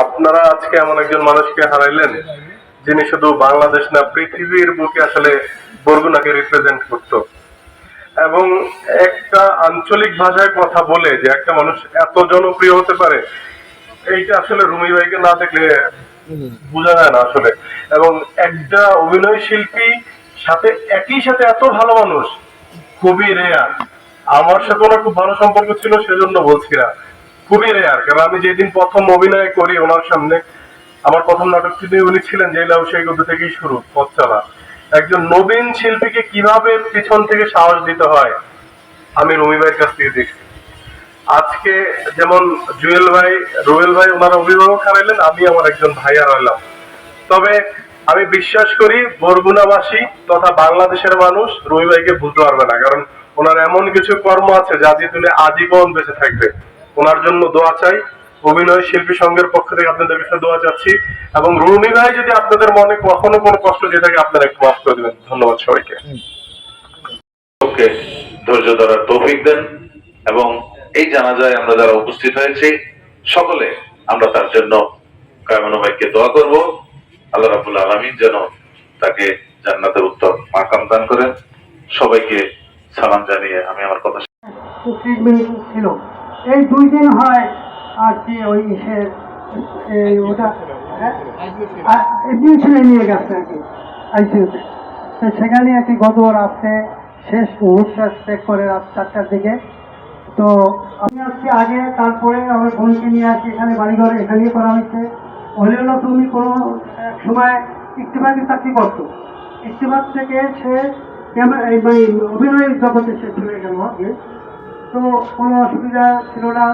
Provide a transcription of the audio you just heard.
আপনারা আজকে এমন একজন মানুষকে হারাইলেন, যিনি শুধু বাংলাদেশ না, পৃথিবীর বুকে আসলে বরগুনাকে রিপ্রেজেন্ট করতো। এবং একটা আঞ্চলিক ভাষায় কথা বলে যে একটা মানুষ এত জনপ্রিয় হতে পারে, এইটা আসলে রুমি ভাইকে না দেখলে বোঝা যায় না আসলে। এবং একটা অভিনয় শিল্পী সাথে একই সাথে এত ভালো মানুষ, খুবই রেয়ার আমার সাথে ওনার খুব ভালো সম্পর্ক ছিল, সেজন্য বলছি না। খুবই রেয়ার কারণ আমি যেদিন প্রথম অভিনয় করি ওনার সামনে, আমার প্রথম নাটকটি উনি ছিলেন যে লাউ সেই গদ্য থেকেই শুরু পথ চলা একজন নবীন শিল্পীকে কীভাবে পিছন থেকে সাহস দিতে হয়, আমি রুমি ভাইয়ের কাছ থেকে দেখছি। আজকে যেমন জুয়েল ভাই, রুয়েল ভাই ওনার অভিভাবক হারাইলেন, আমি আমার একজন ভাই হারাইলাম। তবে আমি বিশ্বাস করি, বরগুনাবাসী তথা বাংলাদেশের মানুষ রুমি ভাইকে ভুলতে পারবে না, কারণ ওনার এমন কিছু কর্ম আছে যা দিয়ে তুলে আজীবন বেঁচে থাকবে। ওনার জন্য দোয়া চাই। অভিনয় শিল্পী সংঘের পক্ষ থেকে আপনাদের কাছে দোয়া চাচ্ছি। এবং রুমি ভাই যদি আপনাদের মনে কখনো কোনো কষ্ট দিয়ে থাকে আপনারা একটু মাফ করে দেবেন। ধন্যবাদ সবাইকে। লোককে ধৈর্য ধরার তৌফিক দেন। এবং এই জানাজায় আমরা যারা উপস্থিত হয়েছি সকলে আমরা তার জন্য কায়মানো ভাইকে দোয়া করব। আল্লাহ রাবুল আলমিন যেন তাকে জান্নাতের উত্তম মাকাম দান করেন। সবাইকে সালাম জানিয়ে আমি আমার কথা ছিল এই দুই দিন হয় আর কি ওই ওটা এডমিশনে নিয়ে গেছে আর কি, আইসিউতে। তো সেখানে আর কি গত রাত্রে শেষ নিঃশ্বাস ত্যাগ করে রাত চারটার দিকে। তো আমি আজকে আগে তারপরে আমার বোনকে নিয়ে আসি, এখানে বাড়িঘরে এখানেই করা হয়েছে। হলেও না তুমি কোনো সময় ইত্তেফাকে চাকরি করতো ইত্তেফাক থেকে সে মানে অভিনয়ের জগতে সে চলে গেল তো কোনো অসুবিধা ছিল না।